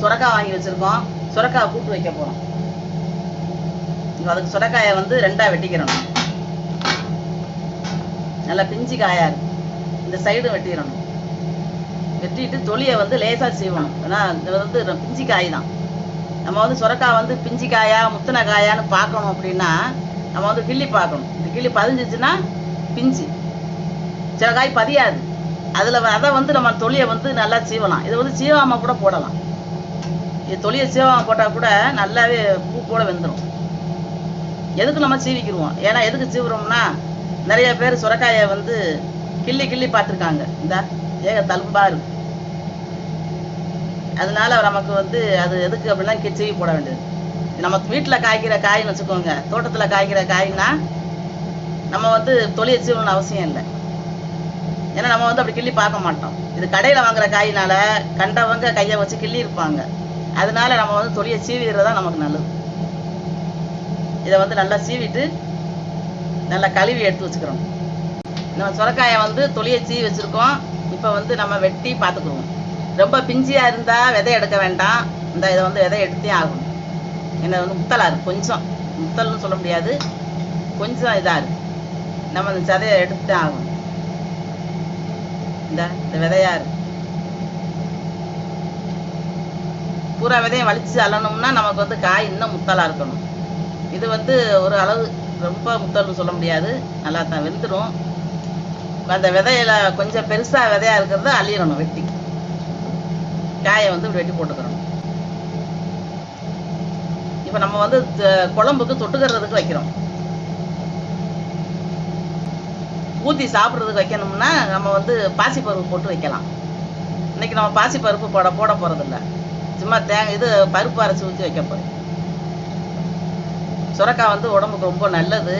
சுரக்காய் வாங்கி வச்சிருக்கோம். சுரக்காய் கூட்டு வைக்க போறோம். அதுக்கு சுரக்காயை வந்து ரெண்டா வெட்டிக்கிறணும். நல்லா பிஞ்சு காயா இருக்கு. இந்த சைடும் வெட்டிடணும். வெட்டிட்டு தொலியை வந்து லேசா சீவணும். ஏன்னா இது வந்து பிஞ்சு காய் தான். நம்ம வந்து சுரக்காய் வந்து பிஞ்சு காயா முத்தின காயான்னு பார்க்கணும் அப்படின்னா நம்ம வந்து கிள்ளி பார்க்கணும். இந்த கிள்ளி பதிஞ்சிச்சுன்னா பிஞ்சு. சில காய் பதியாது. அதில் அதை வந்து நம்ம தொலியை வந்து நல்லா சீவலாம். இதை வந்து சீவாமல் கூட போடலாம். இது தொலியை சீவகம் போட்டால் கூட நல்லாவே பூ போல வெந்துடும் எதுக்கு நம்ம சீவிக்கிடுவோம் ஏன்னா எதுக்கு சீவுறோம்னா நிறைய பேர் சுரக்காயை வந்து கிள்ளி கிள்ளி பார்த்துருக்காங்க. இந்த ஏக தழும்பா இருக்கு. அதனால நமக்கு வந்து அது எதுக்கு அப்படின்னா கி- சீவி போட வேண்டியது. நம்ம வீட்டில் காய்க்கிற காய்னு வச்சுக்கோங்க. தோட்டத்தில் காய்க்கிற காய்னா நம்ம வந்து தொலியை சீவணும்னு அவசியம் இல்லை. ஏன்னா நம்ம வந்து அப்படி கிள்ளி பார்க்க மாட்டோம். இது கடையில் வாங்குற காயினால கண்டவங்க கையை வச்சு கிள்ளி இருப்பாங்க. அதனால நம்ம வந்து தொலியை சீவிடுறது தான் நமக்கு நல்லது. இதை வந்து நல்லா சீவிட்டு நல்லா கழுவி எடுத்து வச்சுக்கிறோம் நம்ம சுரக்காயை வந்து தொலியை சீவி வச்சுருக்கோம். இப்போ வந்து நம்ம வெட்டி பார்த்துக்குருவோம் ரொம்ப பிஞ்சியாக இருந்தால் விதை எடுக்க வேண்டாம். இந்த இதை வந்து விதை எடுத்தே ஆகணும். என்ன வந்து முத்தலாக இருக்கு. கொஞ்சம். முத்தல்னு சொல்ல முடியாது. கொஞ்சம் இதாக இருக்கு. நம்ம இந்த சதையை எடுத்து ஆகணும். இந்த இந்த விதையாக இருக்கு. பூரா விதையும் வலிச்சு அள்ளணும்னா நமக்கு வந்து காய் இன்னும் முத்தலாக இருக்கணும். இது வந்து ஒரு அளவு ரொம்ப முத்தல்னு சொல்ல முடியாது. நல்லா தான் வெந்துடும் அந்த விதையில கொஞ்சம் பெருசாக விதையா இருக்கிறத அழியணும் வெட்டி. காயை வந்து இப்படி வெட்டி போட்டுக்கிறோம் இப்போ நம்ம வந்து த- குழம்புக்கு தொட்டுக்கிறதுக்கு வைக்கிறோம். ஊற்றி சாப்பிட்றதுக்கு வைக்கணும்னா நம்ம வந்து பாசிப்பருப்பு போட்டு வைக்கலாம். இன்னைக்கு நம்ம பாசிப்பருப்பு போட போட போகிறதில்ல சும்மா தேங்காய் இது பருப்பு அரைச்சி ஊற்றி வைக்க போகிறோம் சுரக்காய் வந்து உடம்புக்கு ரொம்ப நல்லது.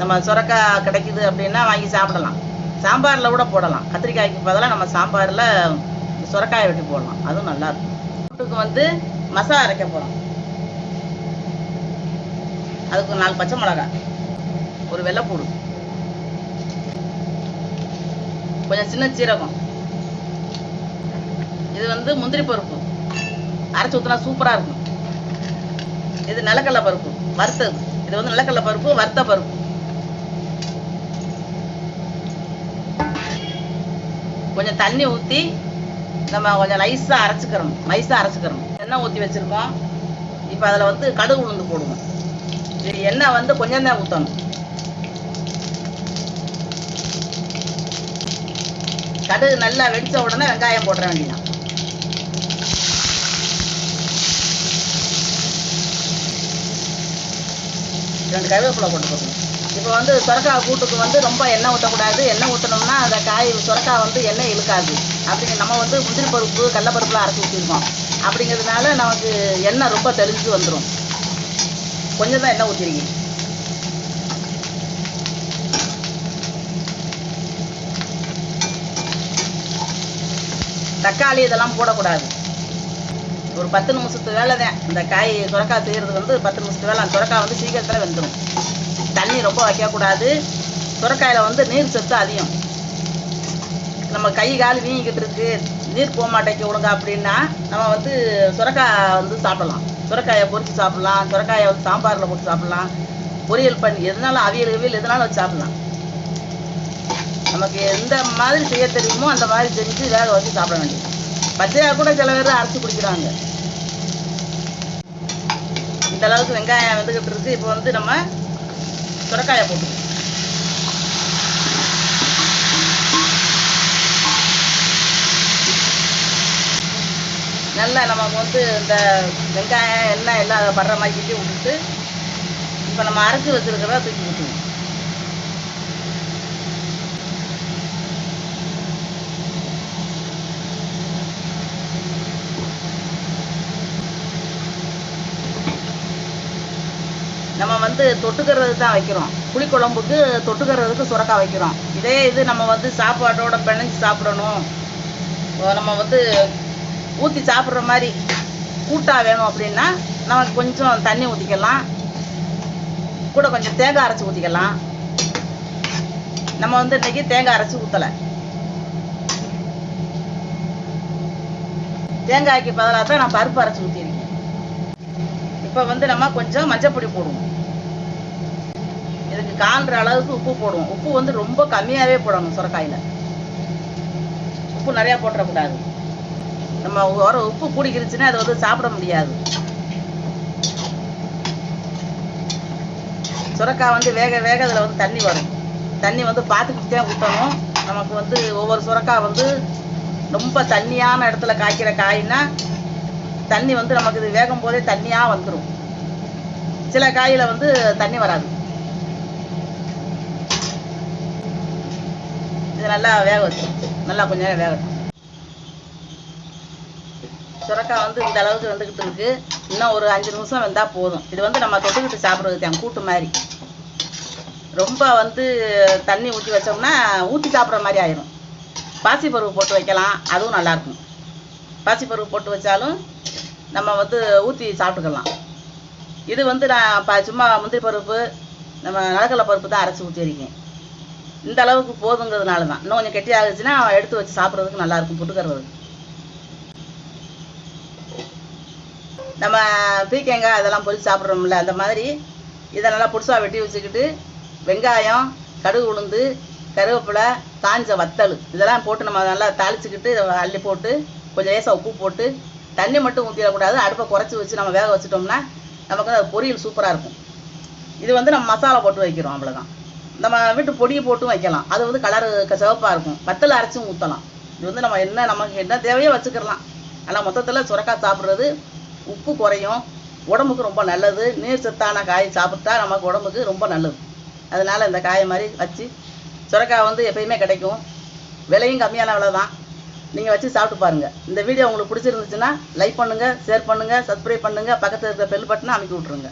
நம்ம சுரக்காய் கிடைக்குது அப்படின்னா வாங்கி சாப்பிடலாம். சாம்பாரில் கூட போடலாம். கத்திரிக்காய்க்கு பதிலாக நம்ம சாம்பாரில் சுரக்காயை வெட்டி போடலாம். அதுவும் நல்லா இருக்கும். கூட்டுக்கு வந்து மசாலா அரைக்க போகிறோம் அதுக்கு நாலு பச்சை மிளகாய் ஒரு வெள்ளைப்பூடு கொஞ்சம் சின்ன சீரகம். இது வந்து முந்திரி பருப்பு. அரைச்சி ஊற்றினா சூப்பராக இருக்கும். இது நிலக்கடலை பருப்பு. வறுத்தது. இது வந்து நிலக்கடலை பருப்பு வறுத்த பருப்பு. கொஞ்சம் தண்ணி ஊற்றி நம்ம கொஞ்சம் லைஸாக அரைச்சிக்கிறோம் லைஸாக அரைச்சிக்கிறோம் எண்ணெய் ஊற்றி வச்சுருக்கோம். இப்போ அதில் வந்து கடுகு உளுந்து போடுவோம். இது எண்ணெய் வந்து கொஞ்சம் தான் ஊற்றணும் கடுகு நல்லா வெடித்த உடனே வெங்காயம் போட்டுற வேண்டியதான் ரெண்டு கருவேப்பிலை போட்டுக்கணும் இப்போ வந்து சுரக்காய் கூட்டுக்கு வந்து ரொம்ப எண்ணெய் ஊற்றக்கூடாது எண்ணெய் ஊற்றினோம்னா அந்த காய் சுரக்காய் வந்து எண்ணெய் இழுக்காது. அப்படிங்க நம்ம வந்து முந்திரி பருப்பு கடலப்பருப்புலாம் அரைச்சி ஊற்றிருக்கோம் அப்படிங்கிறதுனால நமக்கு எண்ணெய் ரொம்ப தெளிஞ்சு வந்துடும் கொஞ்சம் தான் எண்ணெய் ஊற்றிருக்கீங்க தக்காளி இதெல்லாம் போடக்கூடாது. ஒரு பத்து நிமிஷத்து வேலை தான். இந்த காய் சுரக்காய் செய்கிறது வந்து பத்து நிமிஷத்து வேலை. அந்த சுரக்காய் வந்து சீக்கிரத்தில் வெந்துடும் தண்ணி ரொம்ப வைக்கக்கூடாது சுரக்காயில் வந்து நீர் சத்து அதிகம். நம்ம கை கால் வீங்கிக்கிட்டு இருக்கு. நீர் போக மாட்டேங்க விடுங்க அப்படின்னா நம்ம வந்து சுரக்காய் வந்து சாப்பிடலாம். சுரக்காயை பொறிச்சு சாப்பிடலாம். சுரக்காயை வந்து சாம்பாரில் போட்டு சாப்பிடலாம். பொரியல் பண்ணி எதுனாலும் அவியல் அவியல் எதுனாலும் வச்சு சாப்பிடலாம். நமக்கு எந்த மாதிரி செய்ய தெரியுமோ அந்த மாதிரி செஞ்சு வேக வச்சு சாப்பிட வேண்டியது. பச்சையாக கூட சில பேர் அரைச்சி குடிக்கிறாங்க. இந்த அளவுக்கு வெங்காயம் வெந்துக்கிட்டு இருக்கு. இப்போ வந்து நம்ம சுரக்காயை போட்டு நல்லா நமக்கு வந்து இந்த வெங்காயம் எண்ணெய் எல்லாம் படுற மாதிரி கிட்டி விட்டுட்டு இப்போ நம்ம அரைச்சி வச்சிருக்கிறத தூக்கி விட்டுவோம் நம்ம வந்து தொட்டுக்கிறது தான் வைக்கிறோம். புளிக்குழம்புக்கு தொட்டுக்கிறதுக்கு சுரக்காய் வைக்கிறோம். இதே இது நம்ம வந்து சாப்பாட்டோட பிணைஞ்சு சாப்பிடணும். நம்ம வந்து ஊற்றி சாப்பிட்ற மாதிரி கூட்டாக வேணும் அப்படின்னா நமக்கு கொஞ்சம் தண்ணி ஊற்றிக்கலாம் கூட கொஞ்சம் தேங்காய் அரைச்சி ஊற்றிக்கலாம் நம்ம வந்து இன்றைக்கி தேங்காய் அரைச்சி ஊற்றலை தேங்காய்க்கு பதிலாக தான் நான் பருப்பு அரைச்சி ஊற்றிருக்கேன் இப்போ வந்து நம்ம கொஞ்சம் மஞ்சப்பொடி போடுவோம். காண்ற அளவுக்கு உப்பு போடுவோம். உப்பு வந்து ரொம்ப கம்மியாகவே போடணும் சுரக்காயில். உப்பு நிறையா போட்டுறக்கூடாது. நம்ம வர உப்பு கூடிக்கிருச்சுன்னா அதை வந்து சாப்பிட முடியாது. சுரக்காய் வந்து வேக வேக அதில் வந்து தண்ணி வரும். தண்ணி வந்து பார்த்துக்கிட்டு தான் ஊற்றணும் நமக்கு வந்து ஒவ்வொரு சுரக்காய் வந்து ரொம்ப தண்ணியான இடத்துல காய்க்கிற காய்னா தண்ணி வந்து நமக்கு இது வேகும் போதே தண்ணியாக வந்துடும் சில காயில் வந்து தண்ணி வராது. இது நல்லா வேக வச்சு நல்லா கொஞ்ச நேரம் வேகட்டும். சுரக்காய் வந்து இந்த அளவுக்கு வந்துக்கிட்டு இருக்கு. இன்னும் ஒரு அஞ்சு நிமிஷம் வந்தால் போதும். இது வந்து நம்ம தொட்டுக்கிட்டு சாப்பிட்றது தான் கூட்டு மாதிரி. ரொம்ப வந்து தண்ணி ஊற்றி வச்சோம்னா ஊற்றி சாப்பிட்ற மாதிரி ஆயிரும். பாசிப்பருப்பு போட்டு வைக்கலாம் அதுவும் நல்லாயிருக்கும் பாசிப்பருப்பு போட்டு வச்சாலும் நம்ம வந்து ஊற்றி சாப்பிட்டுக்கலாம். இது வந்து நான் ப சும்மா முந்திரி பருப்பு நம்ம நிலக்கடலை பருப்பு தான் அரைச்சி ஊற்றி இருக்கேன் இந்த அளவுக்கு போதுங்கிறதுனால தான் இன்னும் கொஞ்சம் கெட்டி ஆகுச்சுன்னா எடுத்து வச்சு சாப்பிட்றதுக்கு நல்லாயிருக்கும் புட்டுக்கறதுக்கு நம்ம பீக்கங்காய் அதெல்லாம் பொரிச்சு சாப்பிட்றோம்ல அந்த மாதிரி இதை நல்லா புதுசாக வெட்டி வச்சுக்கிட்டு வெங்காயம் கடுகு உளுந்து கருவேப்பிலை காஞ்ச வத்தல் இதெல்லாம் போட்டு நம்ம நல்லா தாளிச்சுக்கிட்டு இதை அள்ளி போட்டு கொஞ்சம் லேசாக உப்பு போட்டு தண்ணி மட்டும் ஊற்றிடக்கூடாது அடுப்பை குறைச்சி வச்சு நம்ம வேக வச்சிட்டோம்னா நமக்கு அது பொரியல் சூப்பராக இருக்கும். இது வந்து நம்ம மசாலா போட்டு வைக்கிறோம் அவ்வளோதான் நம்ம வீட்டு பொடியை போட்டும் வைக்கலாம். அது வந்து கலரு சிவப்பாக இருக்கும். வத்தல் அரைச்சும் ஊற்றலாம் இது வந்து நம்ம என்ன நமக்கு என்ன தேவையோ வச்சுக்கிறலாம் ஆனால் மொத்தத்தில் சுரக்காய் சாப்பிட்றது உப்பு குறையும். உடம்புக்கு ரொம்ப நல்லது. நீர் சத்தான காய் சாப்பிட்டா நமக்கு உடம்புக்கு ரொம்ப நல்லது. அதனால் இந்த காயை மாதிரி வச்சு சுரக்காய் வந்து எப்பயுமே கிடைக்கும். விலையும் கம்மியான விலை தான் நீங்கள் வச்சு சாப்பிட்டு பாருங்கள் இந்த வீடியோ உங்களுக்கு பிடிச்சிருந்துச்சுன்னா லைக் பண்ணுங்கள் ஷேர் பண்ணுங்கள் சப்ஸ்கிரைப் பண்ணுங்கள் பக்கத்தில் இருக்கிற பெல் பட்டனை அமைக்கி விட்ருங்க